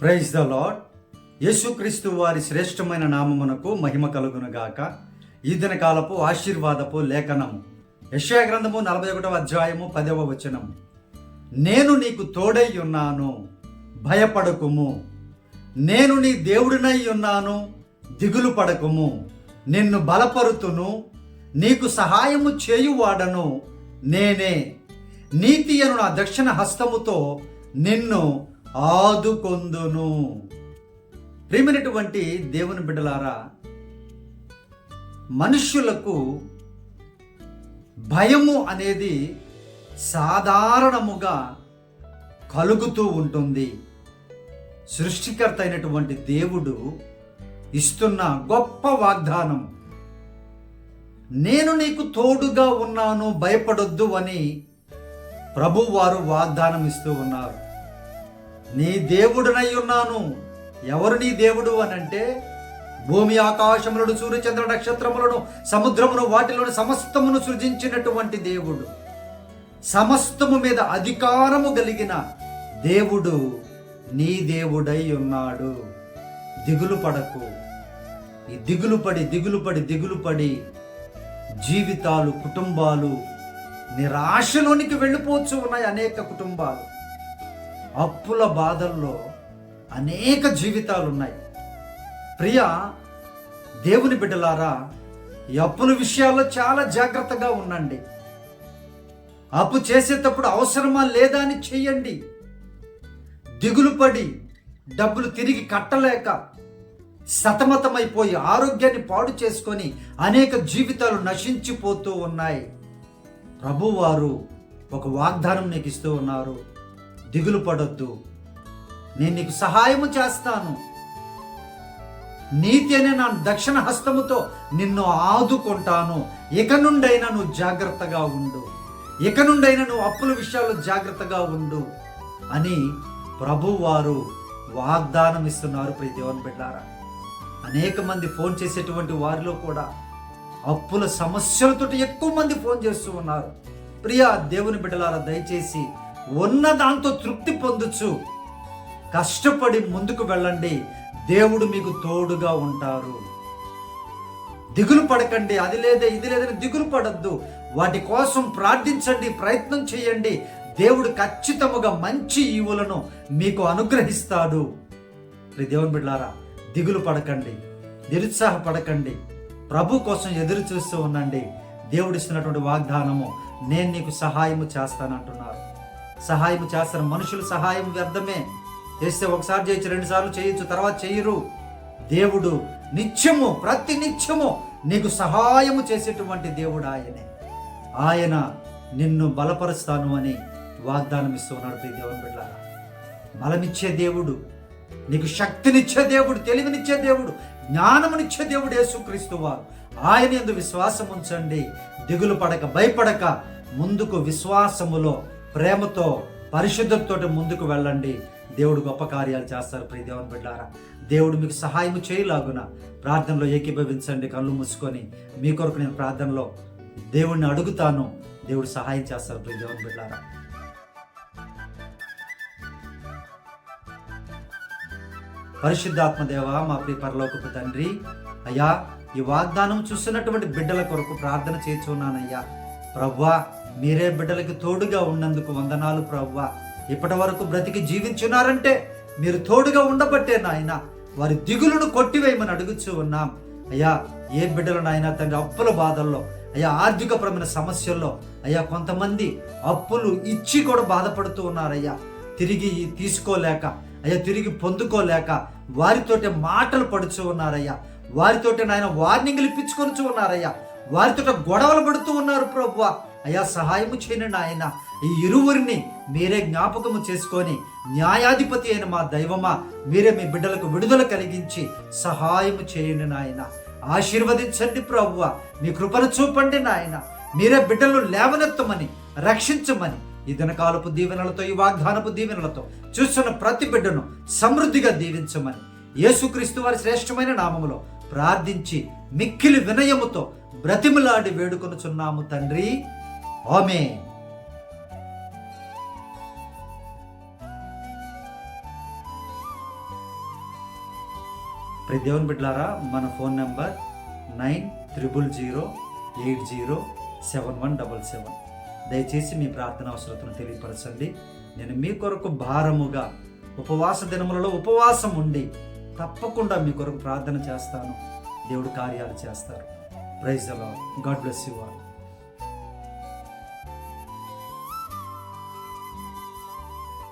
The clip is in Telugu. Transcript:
ప్రైజ్ ద లాడ్ యేసుక్రీస్తు వారి శ్రేష్టమైన నామమునకు మహిమ కలుగునుగాక. ఈదిన కాలపు ఆశీర్వాదపు లేఖనము. యశ్యా గ్రంథము నలభై ఒకటవ అధ్యాయము పదవ వచనము. నేను నీకు తోడై ఉన్నాను భయపడకుము. నేను నీ దేవుడినై ఉన్నాను దిగులు పడకుము. నిన్ను బలపరుతును నీకు సహాయము చేయువాడను నేనే. నీతి అను నా దక్షిణ హస్తముతో నిన్ను ఆదుకొందును. ప్రేమైనటువంటి దేవుని బిడ్డలారా మనుష్యులకు భయము అనేది సాధారణముగా కలుగుతూ ఉంటుంది. సృష్టికర్త అయినటువంటి దేవుడు ఇస్తున్న గొప్ప వాగ్దానం నేను నీకు తోడుగా ఉన్నాను భయపడొద్దు అని ప్రభువారు వాగ్దానం ఇస్తూ ఉన్నారు. నీ దేవుడునై ఉన్నాను. ఎవరు నీ దేవుడు అని అంటే భూమి ఆకాశములను సూర్యచంద్ర నక్షత్రములను సముద్రమును వాటిలోని సమస్తమును సృజించినటువంటి దేవుడు. సమస్తము మీద అధికారము కలిగిన దేవుడు నీ దేవుడై ఉన్నాడు. దిగులు పడకు. ఈ దిగులు పడి దిగులు పడి దిగులు పడి జీవితాలు కుటుంబాలు నిరాశలోనికి వెళ్ళిపోవచ్చు ఉన్నాయి అనేక కుటుంబాలు. అప్పుల బాధల్లో అనేక జీవితాలు ఉన్నాయి ప్రియ దేవుని బిడ్డలారా ఈ అప్పుల విషయాల్లో చాలా జాగ్రత్తగా ఉండండి. అప్పు చేసేటప్పుడు అవసరమా లేదా అని చెయ్యండి. దిగులు పడి డబ్బులు తిరిగి కట్టలేక సతమతమైపోయి ఆరోగ్యాన్ని పాడు చేసుకొని అనేక జీవితాలు నశించిపోతూ ఉన్నాయి. ప్రభువారు ఒక వాగ్దానం నీకు ఇస్తూ ఉన్నారు. దిగులు పడొద్దు. నేను నీకు సహాయము చేస్తాను. నీతి అనే నా దక్షిణ హస్తముతో నిన్ను ఆదుకుంటాను. ఇక నుండైనా నువ్వు జాగ్రత్తగా ఉండు. ఇక నుండైనా నువ్వు అప్పుల విషయాల్లో జాగ్రత్తగా ఉండు అని ప్రభువారు వాగ్దానం ఇస్తున్నారు ప్రతి దేవుని బిడ్డారా. అనేక మంది ఫోన్ చేసేటువంటి వారిలో కూడా అప్పుల సమస్యలతో ఎక్కువ మంది ఫోన్ చేస్తూ ఉన్నారు. ప్రియా దేవుని బిడ్డలారా దయచేసి ఉన్న దాంతో తృప్తి పొందొచ్చు కష్టపడి ముందుకు వెళ్ళండి. దేవుడు మీకు తోడుగా ఉంటారు. దిగులు పడకండి. అది లేదే ఇది లేదని దిగులు పడద్దు. వాటి కోసం ప్రార్థించండి ప్రయత్నం చేయండి. దేవుడు ఖచ్చితముగా మంచి ఈవులను మీకు అనుగ్రహిస్తాడు. దేవుని బిడ్డారా దిగులు పడకండి. నిరుత్సాహపడకండి. ప్రభు కోసం ఎదురు చూస్తూ ఉండండి దేవుడిస్తున్నటువంటి వాగ్దానము నేను నీకు సహాయము చేస్తానంటున్నారు. సహాయం చేస్తారు. మనుషులు సహాయం వ్యర్థమే. చేస్తే ఒకసారి చేయొచ్చు రెండు సార్లు చేయొచ్చు తర్వాత చేయరు. దేవుడు నిత్యము ప్రతి నిత్యము నీకు సహాయము చేసేటువంటి దేవుడు ఆయనే. ఆయన నిన్ను బలపరుస్తాను అని వాగ్దానం ఇస్తున్నాడు ప్రియ దేవుని బిడ్డారా బలమిచ్చే దేవుడు నీకు శక్తినిచ్చే దేవుడు తెలివినిచ్చే దేవుడు జ్ఞానమునిచ్చే దేవుడు యేసుక్రీస్తు వారు. ఆయన ఎందు విశ్వాసం ఉంచండి దిగులు పడక భయపడక ముందుకు విశ్వాసములో ప్రేమతో పరిశుద్ధతతో ముందుకు వెళ్ళండి. దేవుడు గొప్ప కార్యాలు చేస్తారు ప్రియ దేవుని బిడ్డారా. దేవుడు మీకు సహాయం చేయలాగున ప్రార్థనలో ఏకీభవించండి కళ్ళు మూసుకొని. మీ కొరకు నేను ప్రార్థనలో దేవుడిని అడుగుతాను. దేవుడు సహాయం చేస్తారు ప్రియ దేవుని బిడ్డారా. పరిశుద్ధాత్మ దేవ మా ప్రియ పరలోకపు తండ్రి అయ్యా ఈ వాగ్దానం చూస్తున్నటువంటి బిడ్డల కొరకు ప్రార్థన చేస్తున్నానయ్యా. ప్రవ్వా మీరే బిడ్డలకి తోడుగా ఉన్నందుకు వందనాలు ప్రవ్వా. ఇప్పటి వరకు బ్రతికి జీవించున్నారంటే మీరు తోడుగా ఉండబట్టే నాయన వారి దిగులను కొట్టివేయమని అడుగుచూ ఉన్నాం. అయ్యా ఏ బిడ్డలు నాయన తండ్రి అప్పుల బాధల్లో అయ్యా ఆర్థికపరమైన సమస్యల్లో అయ్యా కొంతమంది అప్పులు ఇచ్చి కూడా బాధపడుతూ ఉన్నారయ్యా. తిరిగి తీసుకోలేక అయ్యా తిరిగి పొందుకోలేక వారితోటే మాటలు పడుచు ఉన్నారయ్యా. వారితోటి నాయన వార్నింగ్లు ఇప్పించుకొనిచూ ఉన్నారయ్యా. వారితో గొడవలు పడుతూ ఉన్నారు ప్రభువా అయ్యా సహాయము చేయను నాయన. ఈ ఇరువురిని మీరే జ్ఞాపకము చేసుకొని న్యాయాధిపతి అయిన మా దైవమా మీరే మీ బిడ్డలకు విడుదల కలిగించి సహాయము చేయండి నాయన. ఆశీర్వదించండి ప్రభువ. మీ కృపను చూపండి నాయన. మీరే బిడ్డలు లేవనెత్తమని రక్షించమని ఈ దినకాలపు దీవెనలతో ఈ వాగ్దానపు దీవెనలతో చూస్తున్న ప్రతి బిడ్డను సమృద్ధిగా దీవించమని యేసుక్రీస్తు వారి శ్రేష్టమైన నామములో ప్రార్థించి మిక్కిలి వినయముతో బ్రతిమలాడి వేడుకొనుచున్నాము తండ్రి. ఆమె ప్రతి దేవుని బిడ్డలారా మన phone number nine triple zero eight zero seven one double seven. దయచేసి మీ ప్రార్థన అవసరతను తెలియపరచండి. నేను మీ కొరకు భారముగా ఉపవాస దినములలో ఉపవాసం ఉండి తప్పకుండా మీ కొరకు ప్రార్థన చేస్తాను. దేవుడు కార్యాలు చేస్తారు. ప్రైజ్ అలా గాడ్ బ్లెస్ యు ఆల్